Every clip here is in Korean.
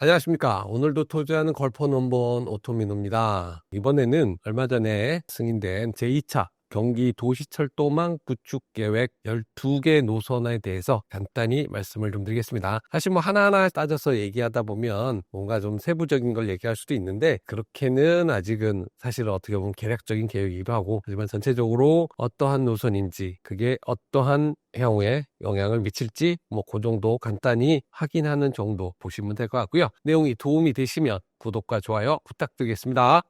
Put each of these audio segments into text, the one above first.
안녕하십니까. 오늘도 토지하는 걸퍼 넘버원 오토미노입니다. 이번에는 얼마 전에 승인된 제2차 경기 도시철도망 구축 계획 12개 노선에 대해서 간단히 말씀을 좀 드리겠습니다. 사실 뭐 하나하나 따져서 얘기하다 보면 뭔가 좀 세부적인 걸 얘기할 수도 있는데 그렇게는 아직은 사실 어떻게 보면 계략적인 계획이기도 하고 하지만 전체적으로 어떠한 노선인지 그게 어떠한 향후에 영향을 미칠지 뭐 그 정도 간단히 확인하는 정도 보시면 될 것 같고요. 내용이 도움이 되시면 구독과 좋아요 부탁드리겠습니다.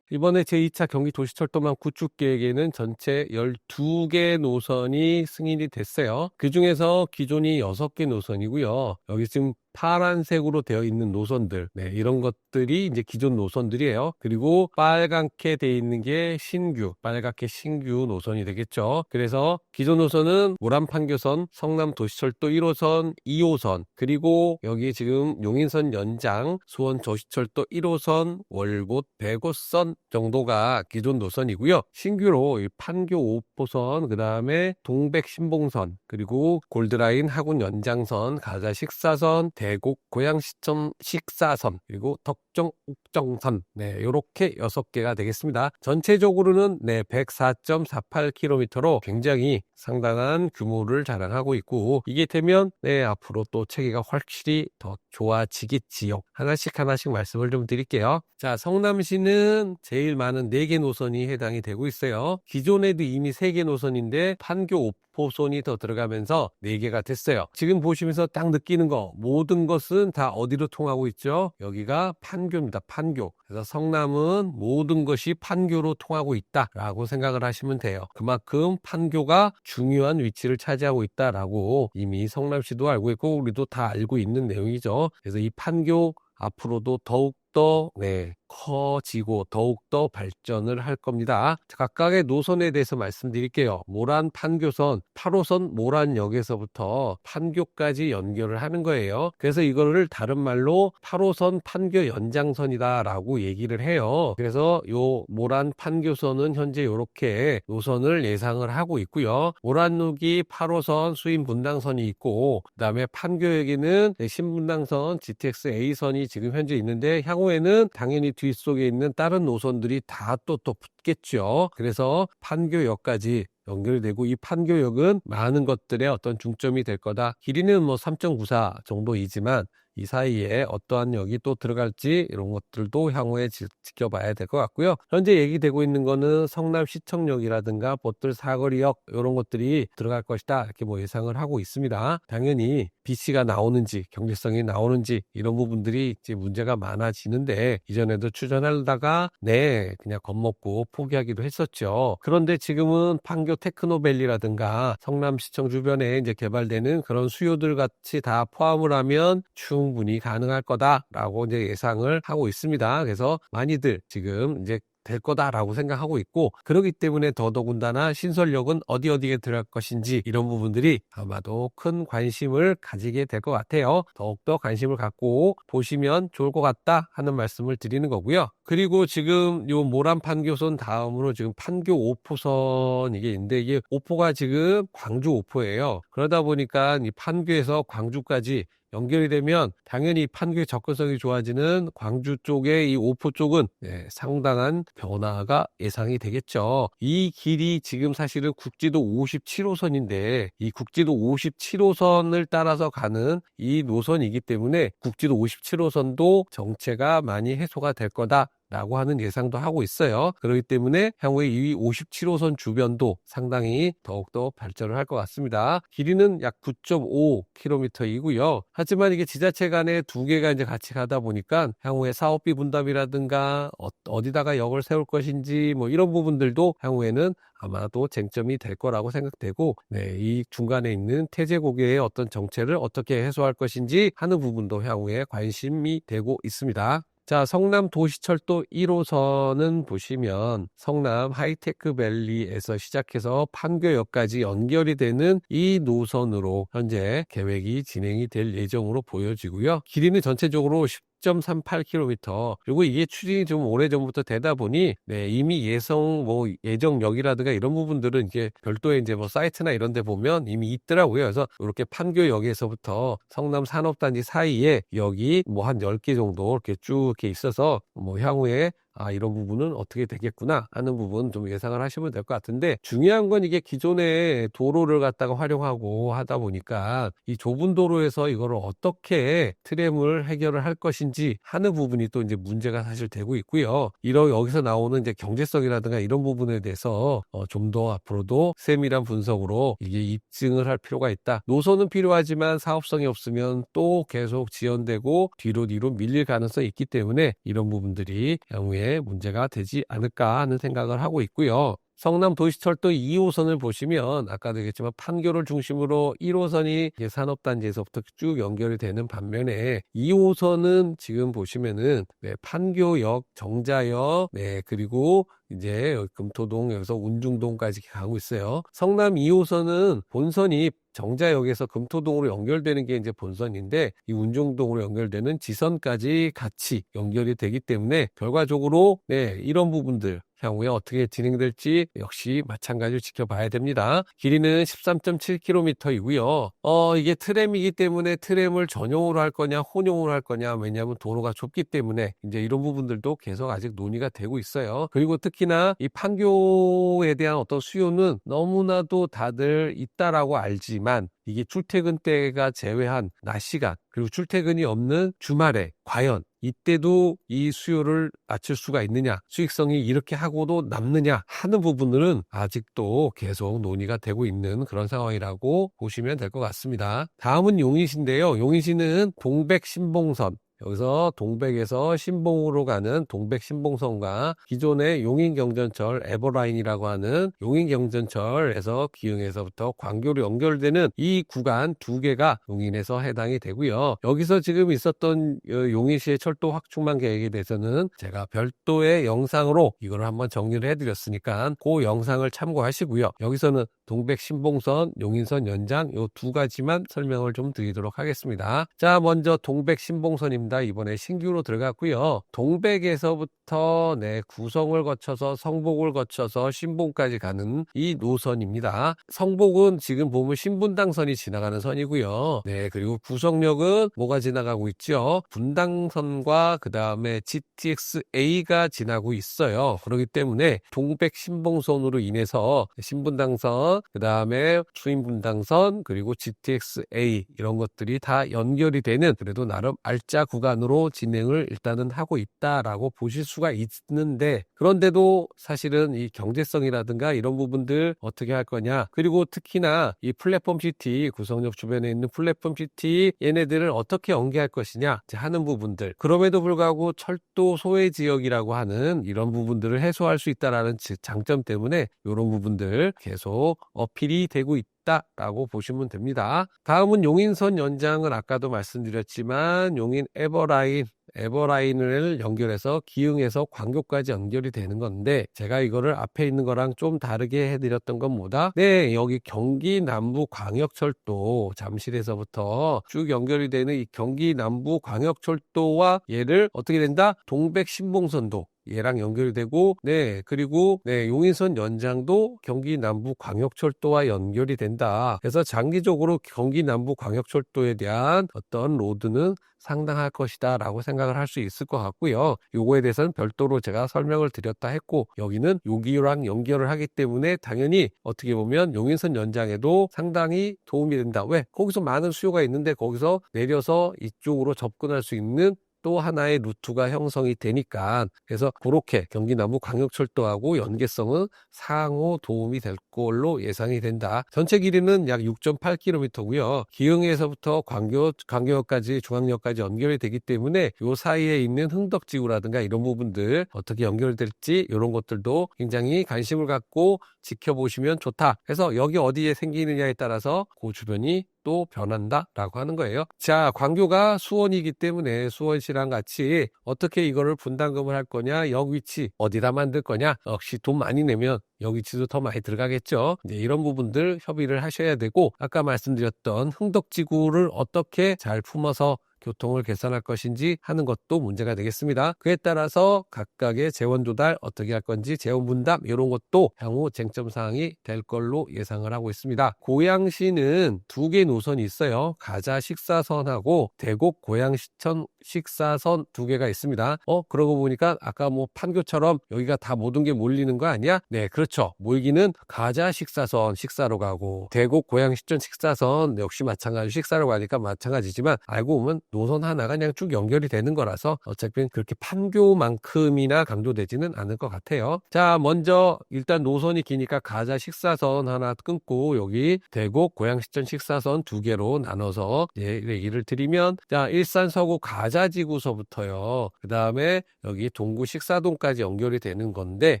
이번에 제2차 경기 도시철도망 구축 계획에는 전체 12개 노선이 승인이 됐어요. 그 중에서 기존이 6개 노선이고요. 여기 지금 파란색으로 되어 있는 노선들, 네, 이런 것들이 이제 기존 노선들이에요. 그리고 빨갛게 되어 있는 게 신규, 빨갛게 신규 노선이 되겠죠. 그래서 기존 노선은 모란판교선, 성남도시철도 1호선, 2호선, 그리고 여기 지금 용인선 연장, 수원도시철도 1호선, 월곶, 백호선 정도가 기존 노선이고요. 신규로 이 판교 5호선, 그 다음에 동백 신봉선, 그리고 골드라인 하군 연장선, 가자 식사선, 대곡 고양시점 식사선 그리고 덕 정 옥정선 네 이렇게 여섯 개가 되겠습니다. 전체적으로는 네 104.48km로 굉장히 상당한 규모를 자랑하고 있고 이게 되면 네 앞으로 또 체계가 확실히 더 좋아지겠지요. 하나씩 하나씩 말씀을 좀 드릴게요. 자 성남시는 제일 많은 4개 노선이 해당이 되고 있어요. 기존에도 이미 3개 노선인데 판교 포선이 더 들어가면서 4개가 됐어요. 지금 보시면서 딱 느끼는 거 모든 것은 다 어디로 통하고 있죠? 여기가 판 교입니다. 판교. 그래서 성남은 모든 것이 판교로 통하고 있다라고 생각을 하시면 돼요. 그만큼 판교가 중요한 위치를 차지하고 있다라고 이미 성남시도 알고 있고 우리도 다 알고 있는 내용이죠. 그래서 이 판교 앞으로도 더욱더 네, 커지고 더욱더 발전을 할 겁니다. 각각의 노선에 대해서 말씀드릴게요. 모란 판교선 8호선 모란역에서부터 판교까지 연결을 하는 거예요. 그래서 이거를 다른 말로 8호선 판교 연장선이다 라고 얘기를 해요. 그래서 요 모란 판교선은 현재 이렇게 노선을 예상을 하고 있고요. 모란역이 8호선 수인 분당선이 있고 그 다음에 판교역에는 신분당선 GTX A선이 지금 현재 있는데 향후에는 당연히 뒷속에 있는 다른 노선들이 다 또 또 붙겠죠. 그래서 판교역까지 연결되고 이 판교역은 많은 것들의 어떤 중점이 될 거다. 길이는 뭐 3.94 정도이지만 이 사이에 어떠한 역이 또 들어갈지 이런 것들도 향후에 지, 켜봐야 될 것 같고요. 현재 얘기되고 있는 거는 성남시청역이라든가 보틀 사거리역 이런 것들이 들어갈 것이다 이렇게 뭐 예상을 하고 있습니다. 당연히 BC가 나오는지 경제성이 나오는지 이런 부분들이 이제 문제가 많아지는데 이전에도 추전하다가 네 그냥 겁먹고 포기하기도 했었죠. 그런데 지금은 판교 테크노밸리라든가 성남시청 주변에 이제 개발되는 그런 수요들 같이 다 포함을 하면 충 충분히 가능할 거다라고 이제 예상을 하고 있습니다. 그래서 많이들 지금 이제 될 거다라고 생각하고 있고 그렇기 때문에 더더군다나 신설력은 어디 어디에 들어갈 것인지 이런 부분들이 아마도 큰 관심을 가지게 될 것 같아요. 더욱더 관심을 갖고 보시면 좋을 것 같다 하는 말씀을 드리는 거고요. 그리고 지금 요 모란 판교선 다음으로 지금 판교 5포선 이게 있는데 이게 5포가 지금 광주 5포예요. 그러다 보니까 이 판교에서 광주까지 연결이 되면 당연히 판교의 접근성이 좋아지는 광주 쪽의 이 오포 쪽은 네, 상당한 변화가 예상이 되겠죠. 이 길이 지금 사실은 국지도 57호선인데 이 국지도 57호선을 따라서 가는 이 노선이기 때문에 국지도 57호선도 정체가 많이 해소가 될 거다. 라고 하는 예상도 하고 있어요. 그렇기 때문에 향후에 이 57호선 주변도 상당히 더욱더 발전을 할 것 같습니다. 길이는 약 9.5km이고요. 하지만 이게 지자체 간에 두 개가 이제 같이 가다 보니까 향후에 사업비 분담이라든가 어, 디다가 역을 세울 것인지 뭐 이런 부분들도 향후에는 아마도 쟁점이 될 거라고 생각되고 네, 이 중간에 있는 태제고개의 어떤 정체를 어떻게 해소할 것인지 하는 부분도 향후에 관심이 되고 있습니다. 자, 성남 도시철도 1호선은 보시면 성남 하이테크밸리에서 시작해서 판교역까지 연결이 되는 이 노선으로 현재 계획이 진행이 될 예정으로 보여지고요. 길이는 전체적으로 6.38km. 그리고 이게 추진이 좀 오래 전부터 되다 보니 네, 이미 예성 뭐 예정역이라든가 이런 부분들은 이제 별도의 이제 뭐 사이트나 이런 데 보면 이미 있더라고요. 그래서 이렇게 판교역에서부터 성남 산업단지 사이에 역이 뭐 한 10개 정도 이렇게 쭉 이렇게 있어서 뭐 향후에 아, 이런 부분은 어떻게 되겠구나 하는 부분 좀 예상을 하시면 될 것 같은데 중요한 건 이게 기존의 도로를 갖다가 활용하고 하다 보니까 이 좁은 도로에서 이거를 어떻게 트램을 해결을 할 것인지 하는 부분이 또 이제 문제가 사실 되고 있고요. 이런 여기서 나오는 이제 경제성이라든가 이런 부분에 대해서 어, 좀 더 앞으로도 세밀한 분석으로 이게 입증을 할 필요가 있다. 노선은 필요하지만 사업성이 없으면 또 계속 지연되고 뒤로 뒤로 밀릴 가능성이 있기 때문에 이런 부분들이 향후에 문제가 되지 않을까 하는 생각을 하고 있고요. 성남 도시철도 2호선을 보시면 아까도 얘기했지만 판교를 중심으로 1호선이 산업단지에서부터 쭉 연결이 되는 반면에 2호선은 지금 보시면은 네, 판교역, 정자역, 네 그리고 이제 금토동 여기서 운중동까지 가고 있어요. 성남 2호선은 본선이 정자역에서 금토동으로 연결되는 게 이제 본선인데 이 운중동으로 연결되는 지선까지 같이 연결이 되기 때문에 결과적으로 네 이런 부분들 향후에 어떻게 진행될지 역시 마찬가지로 지켜봐야 됩니다. 길이는 13.7km이고요. 어, 이게 트램이기 때문에 트램을 전용으로 할 거냐, 혼용으로 할 거냐, 왜냐하면 도로가 좁기 때문에 이제 이런 부분들도 계속 아직 논의가 되고 있어요. 그리고 특히나 이 판교에 대한 어떤 수요는 너무나도 다들 있다라고 알지만 이게 출퇴근 때가 제외한 낮 시간 그리고 출퇴근이 없는 주말에 과연 이때도 이 수요를 맞출 수가 있느냐 수익성이 이렇게 하고도 남느냐 하는 부분들은 아직도 계속 논의가 되고 있는 그런 상황이라고 보시면 될 것 같습니다. 다음은 용인시인데요. 용인시는 동백 신봉선 여기서 동백에서 신봉으로 가는 동백 신봉선과 기존의 용인경전철 에버라인이라고 하는 용인경전철에서 기흥에서부터 광교로 연결되는 이 구간 두 개가 용인에서 해당이 되고요. 여기서 지금 있었던 어, 용인시의 철도 확충망 계획에 대해서는 제가 별도의 영상으로 이걸 한번 정리를 해드렸으니까 그 영상을 참고하시고요. 여기서는 동백 신봉선, 용인선 연장 이두 가지만 설명을 좀 드리도록 하겠습니다. 자, 먼저 동백 신봉선입니다. 이번에 신규로 들어갔고요. 동백에서부터 네, 구성을 거쳐서 성복을 거쳐서 신봉까지 가는 이 노선입니다. 성복은 지금 보면 신분당선이 지나가는 선이고요. 네, 그리고 구성역은 뭐가 지나가고 있죠? 분당선과 그 다음에 GTX-A가 지나고 있어요. 그렇기 때문에 동백 신봉선으로 인해서 신분당선, 그 다음에 추인 분당선, 그리고 GTX-A 이런 것들이 다 연결이 되는 그래도 나름 알짜 구간으로 진행을 일단은 하고 있다라고 보실 수가 있는데 그런데도 사실은 이 경제성이라든가 이런 부분들 어떻게 할 거냐 그리고 특히나 이 플랫폼 시티 구성역 주변에 있는 플랫폼 시티 얘네들을 어떻게 연계할 것이냐 하는 부분들. 그럼에도 불구하고 철도 소외 지역이라고 하는 이런 부분들을 해소할 수 있다라는 장점 때문에 이런 부분들 계속 어필이 되고 있다. 있다라고 보시면 됩니다. 다음은 용인선 연장을 아까도 말씀드렸지만 용인 에버라인 에버라인을 연결해서 기흥에서 광교까지 연결이 되는 건데 제가 이거를 앞에 있는 거랑 좀 다르게 해드렸던 건 뭐다? 네 여기 경기 남부 광역철도 잠실에서부터 쭉 연결이 되는 이 경기 남부 광역철도와 얘를 어떻게 된다? 동백 신봉선도 얘랑 연결이 되고 네 그리고 네 용인선 연장도 경기 남부 광역철도와 연결이 된다. 그래서 장기적으로 경기 남부 광역철도에 대한 어떤 로드는 상당할 것이다 라고 생각을 할 수 있을 것 같고요. 요거에 대해서는 별도로 제가 설명을 드렸다 했고 여기는 여기랑 연결을 하기 때문에 당연히 어떻게 보면 용인선 연장에도 상당히 도움이 된다. 왜? 거기서 많은 수요가 있는데 거기서 내려서 이쪽으로 접근할 수 있는 또 하나의 루트가 형성이 되니까 그래서 그렇게 경기 남부 광역철도하고 연계성은 상호 도움이 될 걸로 예상이 된다. 전체 길이는 약 6.8km고요. 기흥에서부터 광교 광교역까지 중앙역까지 연결이 되기 때문에 이 사이에 있는 흥덕지구라든가 이런 부분들 어떻게 연결될지 이런 것들도 굉장히 관심을 갖고 지켜보시면 좋다. 그래서 여기 어디에 생기느냐에 따라서 그 주변이 또 변한다라고 하는 거예요. 자, 광교가 수원이기 때문에 수원시랑 같이 어떻게 이거를 분담금을 할 거냐, 역 위치 어디다 만들 거냐, 역시 돈 많이 내면 역 위치도 더 많이 들어가겠죠. 이제 이런 부분들 협의를 하셔야 되고 아까 말씀드렸던 흥덕지구를 어떻게 잘 품어서 교통을 개선할 것인지 하는 것도 문제가 되겠습니다. 그에 따라서 각각의 재원 조달 어떻게 할 건지 재원 분담 이런 것도 향후 쟁점 사항이 될 걸로 예상을 하고 있습니다. 고양시는 두 개 노선이 있어요. 가자 식사선하고 대곡 고양시천 식사선 두 개가 있습니다. 어 그러고 보니까 아까 뭐 판교처럼 여기가 다 모든 게 몰리는 거 아니야? 네 그렇죠. 모이기는 가자 식사선 식사로 가고 대곡 고양시천 식사선 역시 마찬가지 식사로 가니까 마찬가지지만 알고 보면 노선 하나가 그냥 쭉 연결이 되는 거라서 어차피 그렇게 판교만큼이나 강조되지는 않을 것 같아요. 자 먼저 일단 노선이 기니까 가자 식사선 하나 끊고 여기 대곡 고양시천 식사선 두 개로 나눠서 예, 얘기를 드리면 자 일산 서구 가자 지구서부터요. 그 다음에 여기 동구 식사동까지 연결이 되는 건데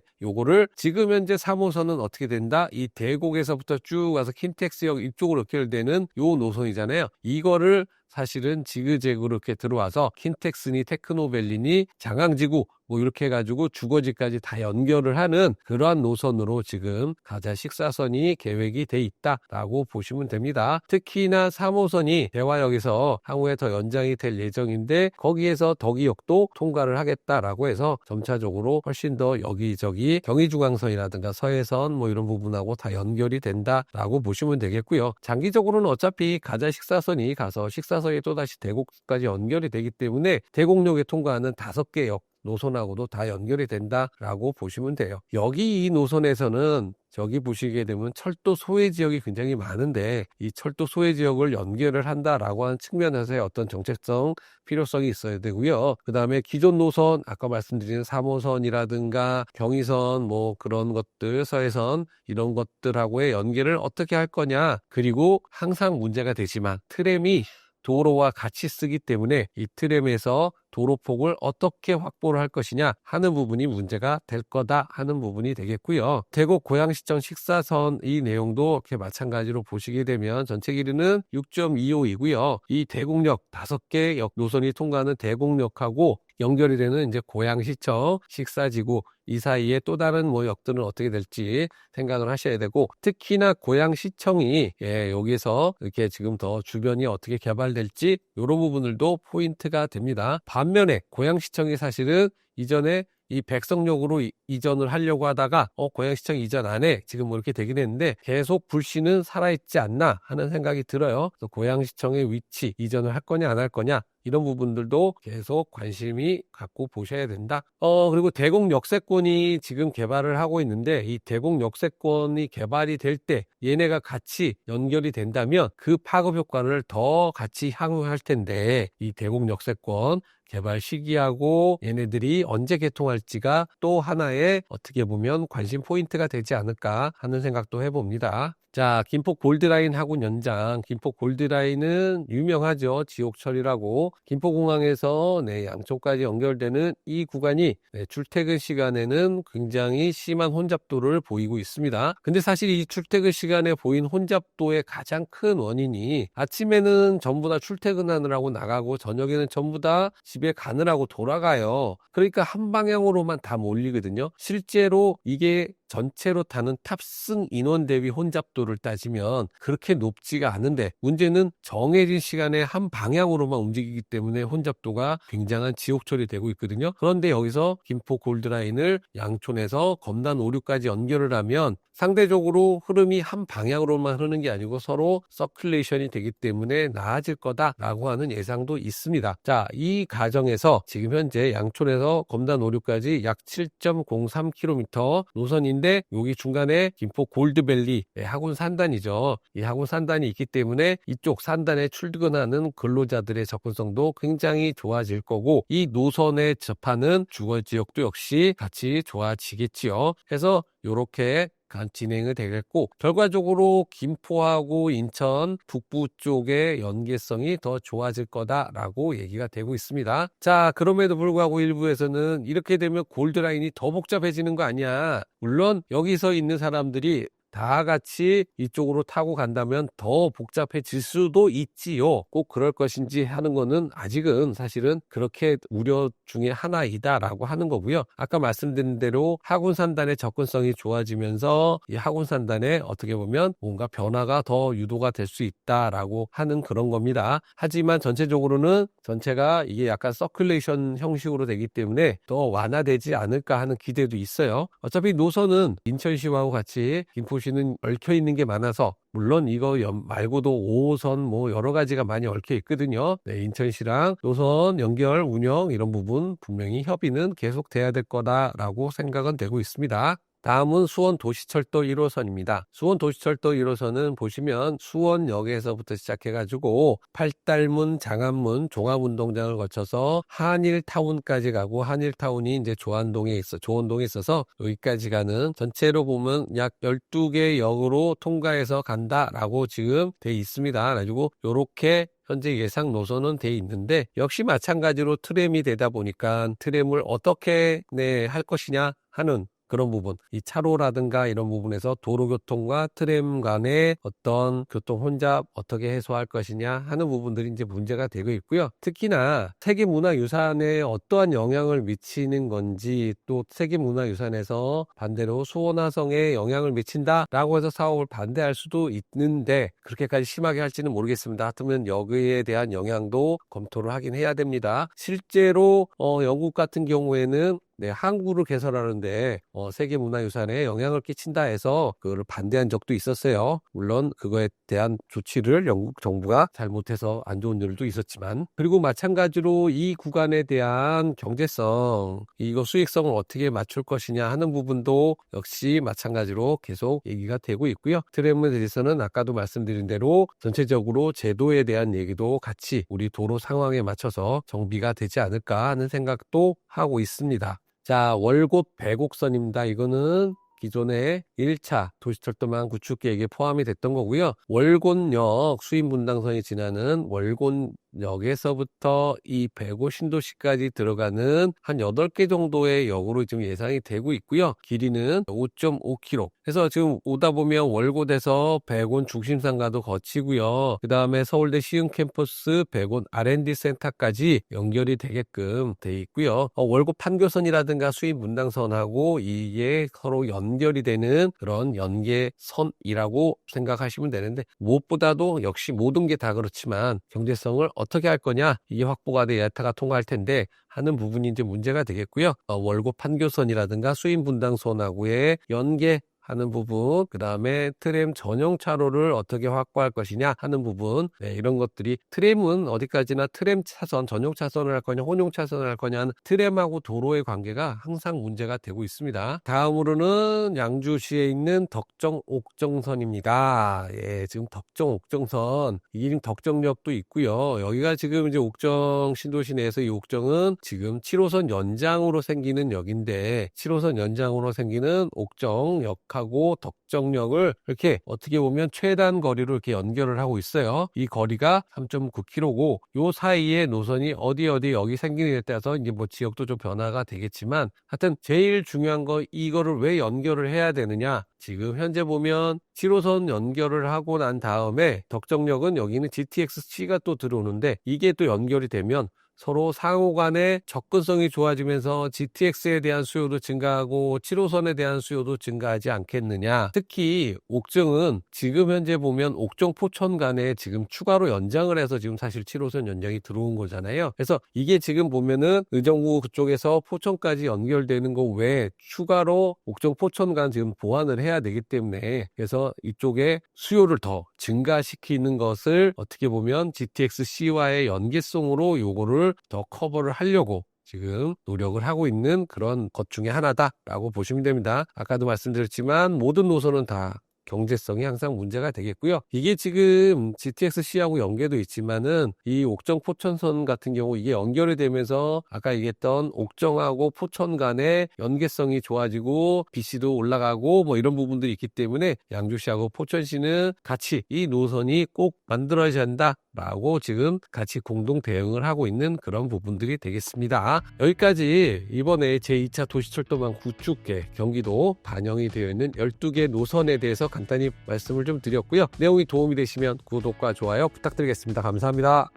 요거를 지금 현재 3호선은 어떻게 된다? 이 대곡에서부터 쭉 와서 킨텍스역 이쪽으로 연결되는 요 노선이잖아요. 이거를 사실은 지그재그로 이렇게 들어와서 킨텍스니 테크노밸리니 장항지구 뭐 이렇게 해가지고 주거지까지 다 연결을 하는 그러한 노선으로 지금 가자 식사선이 계획이 돼 있다라고 보시면 됩니다. 특히나 3호선이 대화역에서 향후에 더 연장이 될 예정인데 거기에서 덕이역도 통과를 하겠다라고 해서 점차적으로 훨씬 더 여기저기 경의중앙선이라든가 서해선 뭐 이런 부분하고 다 연결이 된다라고 보시면 되겠고요. 장기적으로는 어차피 가자 식사선이 가서 식사선 이 또다시 대곡까지 연결이 되기 때문에 대곡역에 통과하는 다섯 개역 노선하고도 다 연결이 된다라고 보시면 돼요. 여기 이 노선에서는 저기 보시게 되면 철도 소외 지역이 굉장히 많은데 이 철도 소외 지역을 연결을 한다라고 하는 측면에서의 어떤 정책성 필요성이 있어야 되고요. 그 다음에 기존 노선 아까 말씀드린 3호선이라든가 경의선 뭐 그런 것들 서해선 이런 것들하고의 연계를 어떻게 할 거냐 그리고 항상 문제가 되지만 트램이 도로와 같이 쓰기 때문에 이 트램에서 도로폭을 어떻게 확보를 할 것이냐 하는 부분이 문제가 될 거다 하는 부분이 되겠고요. 대곡 고양시청 식사선 이 내용도 이렇게 마찬가지로 보시게 되면 전체 길이는 6.25이고요. 이 대곡역 다섯 개역 노선이 통과하는 대곡역하고 연결이 되는 이제 고양시청 식사지구 이 사이에 또 다른 뭐 역들은 어떻게 될지 생각을 하셔야 되고 특히나 고양시청이 예, 여기서 이렇게 지금 더 주변이 어떻게 개발될지 이런 부분들도 포인트가 됩니다. 반면에 고양시청이 사실은 이전에 이 백성역으로 이, 이전을 하려고 하다가 어 고양시청 이전 안에 지금 뭐 이렇게 되긴 했는데 계속 불씨는 살아있지 않나 하는 생각이 들어요. 그래서 고양시청의 위치 이전을 할 거냐 안 할 거냐 이런 부분들도 계속 관심이 갖고 보셔야 된다. 어, 그리고 대공 역세권이 지금 개발을 하고 있는데 이 대공 역세권이 개발이 될 때 얘네가 같이 연결이 된다면 그 파급 효과를 더 같이 향유할 텐데 이 대공 역세권 개발 시기하고 얘네들이 언제 개통할지가 또 하나의 어떻게 보면 관심 포인트가 되지 않을까 하는 생각도 해봅니다. 자, 김포 골드라인 학원 연장. 김포 골드라인은 유명하죠. 지옥철이라고. 김포공항에서 네, 양쪽까지 연결되는 이 구간이 네, 출퇴근 시간에는 굉장히 심한 혼잡도를 보이고 있습니다. 근데 사실 이 출퇴근 시간에 보인 혼잡도의 가장 큰 원인이 아침에는 전부 다 출퇴근하느라고 나가고 저녁에는 전부 다 집에 가느라고 돌아가요. 그러니까 한 방향으로만 다 몰리거든요. 실제로 이게 전체로 타는 탑승 인원 대비 혼잡도를 따지면 그렇게 높지가 않은데 문제는 정해진 시간에 한 방향으로만 움직이기 때문에 혼잡도가 굉장한 지옥철이 되고 있거든요. 그런데 여기서 김포 골드라인을 양촌에서 검단 오류까지 연결을 하면 상대적으로 흐름이 한 방향으로만 흐르는 게 아니고 서로 서큘레이션이 되기 때문에 나아질 거다라고 하는 예상도 있습니다. 자, 이 과정에서 지금 현재 양촌에서 검단 오류까지 약 7.03km 노선인 데 여기 중간에 김포 골드밸리 학원 산단이죠. 이 학원 산단이 있기 때문에 이쪽 산단에 출근하는 근로자들의 접근성도 굉장히 좋아질 거고 이 노선에 접하는 주거 지역도 역시 같이 좋아지겠지요. 그래서 이렇게 진행이 되겠고 결과적으로 김포하고 인천 북부 쪽의 연계성이 더 좋아질 거다라고 얘기가 되고 있습니다. 자 그럼에도 불구하고 일부에서는 이렇게 되면 골드라인이 더 복잡해지는 거 아니야. 물론 여기서 있는 사람들이 다 같이 이쪽으로 타고 간다면 더 복잡해질 수도 있지요. 꼭 그럴 것인지 하는 거는 아직은 사실은 그렇게 우려 중에 하나이다라고 하는 거고요. 아까 말씀드린 대로 하군산단의 접근성이 좋아지면서 이 하군산단에 어떻게 보면 뭔가 변화가 더 유도가 될 수 있다라고 하는 그런 겁니다. 하지만 전체적으로는 전체가 이게 약간 서큘레이션 형식으로 되기 때문에 더 완화되지 않을까 하는 기대도 있어요. 어차피 노선은 인천시하고 같이 김포시 는 얽혀 있는 게 많아서 물론 이거 말고도 5호선 뭐 여러 가지가 많이 얽혀 있거든요. 네, 인천시랑 노선 연결 운영 이런 부분 분명히 협의는 계속 돼야 될 거다라고 생각은 되고 있습니다. 다음은 수원 도시철도 1호선입니다. 수원 도시철도 1호선은 보시면 수원역에서부터 시작해가지고 팔달문, 장안문, 종합운동장을 거쳐서 한일타운까지 가고 한일타운이 이제 조안동에 있어, 조원동에 있어서 여기까지 가는 전체로 보면 약 12개 역으로 통과해서 간다라고 지금 돼 있습니다. 그래가지고 요렇게 현재 예상 노선은 돼 있는데 역시 마찬가지로 트램이 되다 보니까 트램을 어떻게 네, 할 것이냐 하는 그런 부분, 이 차로라든가 이런 부분에서 도로교통과 트램 간의 어떤 교통 혼잡 어떻게 해소할 것이냐 하는 부분들이 이제 문제가 되고 있고요. 특히나 세계문화유산에 어떠한 영향을 미치는 건지 또 세계문화유산에서 반대로 수원화성에 영향을 미친다라고 해서 사업을 반대할 수도 있는데 그렇게까지 심하게 할지는 모르겠습니다. 하여튼 여기에 대한 영향도 검토를 하긴 해야 됩니다. 실제로 어, 영국 같은 경우에는 네, 항구를 개설하는데 어, 세계 문화유산에 영향을 끼친다 해서 그거를 반대한 적도 있었어요. 물론 그거에 대한 조치를 영국 정부가 잘못해서 안 좋은 일도 있었지만 그리고 마찬가지로 이 구간에 대한 경제성 이거 수익성을 어떻게 맞출 것이냐 하는 부분도 역시 마찬가지로 계속 얘기가 되고 있고요. 트램에 대해서는 아까도 말씀드린 대로 전체적으로 제도에 대한 얘기도 같이 우리 도로 상황에 맞춰서 정비가 되지 않을까 하는 생각도 하고 있습니다. 자, 월곶 배곡선입니다. 이거는 기존의 1차 도시철도망 구축 계획에 포함이 됐던 거고요. 월곶역 수임 분당선이 지나는 월곶 역에서부터 이 배고 신도시까지 들어가는 한 8개 정도의 역으로 지금 예상이 되고 있고요. 길이는 5.5km. 그래서 지금 오다 보면 월곶에서 백원 중심상가도 거치고요. 그 다음에 서울대 시흥 캠퍼스 백원 R&D 센터까지 연결이 되게끔 돼 있고요. 어, 월곶 판교선이라든가 수입 문당선하고 이게 서로 연결이 되는 그런 연계선이라고 생각하시면 되는데 무엇보다도 역시 모든 게 다 그렇지만 경제성을 어 떻게 할 거냐 이게 확보가 돼 야타가 통과할 텐데 하는 부분이 이제 문제가 되겠고요. 어, 월급 판교선이라든가 수임 분당선하고의 연계 하는 부분, 그 다음에 트램 전용 차로를 어떻게 확보할 것이냐 하는 부분, 네, 이런 것들이 트램은 어디까지나 트램 차선, 전용 차선을 할 거냐, 혼용 차선을 할 거냐 하는 트램하고 도로의 관계가 항상 문제가 되고 있습니다. 다음으로는 양주시에 있는 덕정 옥정선입니다. 예, 지금 덕정 옥정선, 지금 덕정역도 있고요. 여기가 지금 이제 옥정 신도시 내에서 이 옥정은 지금 7호선 연장으로 생기는 역인데 7호선 연장으로 생기는 옥정역 하고 덕정역을 이렇게 어떻게 보면 최단 거리로 이렇게 연결을 하고 있어요. 이 거리가 3.9km고 요 사이에 노선이 어디 어디 여기 생기는 데 따라서 이제 뭐 지역도 좀 변화가 되겠지만 하여튼 제일 중요한 거 이거를 왜 연결을 해야 되느냐 지금 현재 보면 7호선 연결을 하고 난 다음에 덕정역은 여기는 GTX-C가 또 들어오는데 이게 또 연결이 되면 서로 상호 간의 접근성이 좋아지면서 GTX에 대한 수요도 증가하고 7호선에 대한 수요도 증가하지 않겠느냐. 특히 옥정은 지금 현재 보면 옥정 포천 간에 지금 추가로 연장을 해서 지금 사실 7호선 연장이 들어온 거잖아요. 그래서 이게 지금 보면은 의정부 그쪽에서 포천까지 연결되는 거 외에 추가로 옥정 포천 간 지금 보완을 해야 되기 때문에 그래서 이쪽에 수요를 더 증가시키는 것을 어떻게 보면 GTX-C와의 연계성으로 요거를 더 커버를 하려고 지금 노력을 하고 있는 그런 것 중에 하나다라고 보시면 됩니다. 아까도 말씀드렸지만 모든 노선은 다 경제성이 항상 문제가 되겠고요. 이게 지금 GTX-C하고 연계도 있지만은 이 옥정 포천선 같은 경우 이게 연결이 되면서 아까 얘기했던 옥정하고 포천 간의 연계성이 좋아지고 BC도 올라가고 뭐 이런 부분들이 있기 때문에 양주시하고 포천시는 같이 이 노선이 꼭 만들어져야 한다. 라고 지금 같이 공동 대응을 하고 있는 그런 부분들이 되겠습니다. 여기까지 이번에 제2차 도시철도망 구축계 경기도 반영이 되어 있는 12개 노선에 대해서 간단히 말씀을 좀 드렸고요. 내용이 도움이 되시면 구독과 좋아요 부탁드리겠습니다. 감사합니다.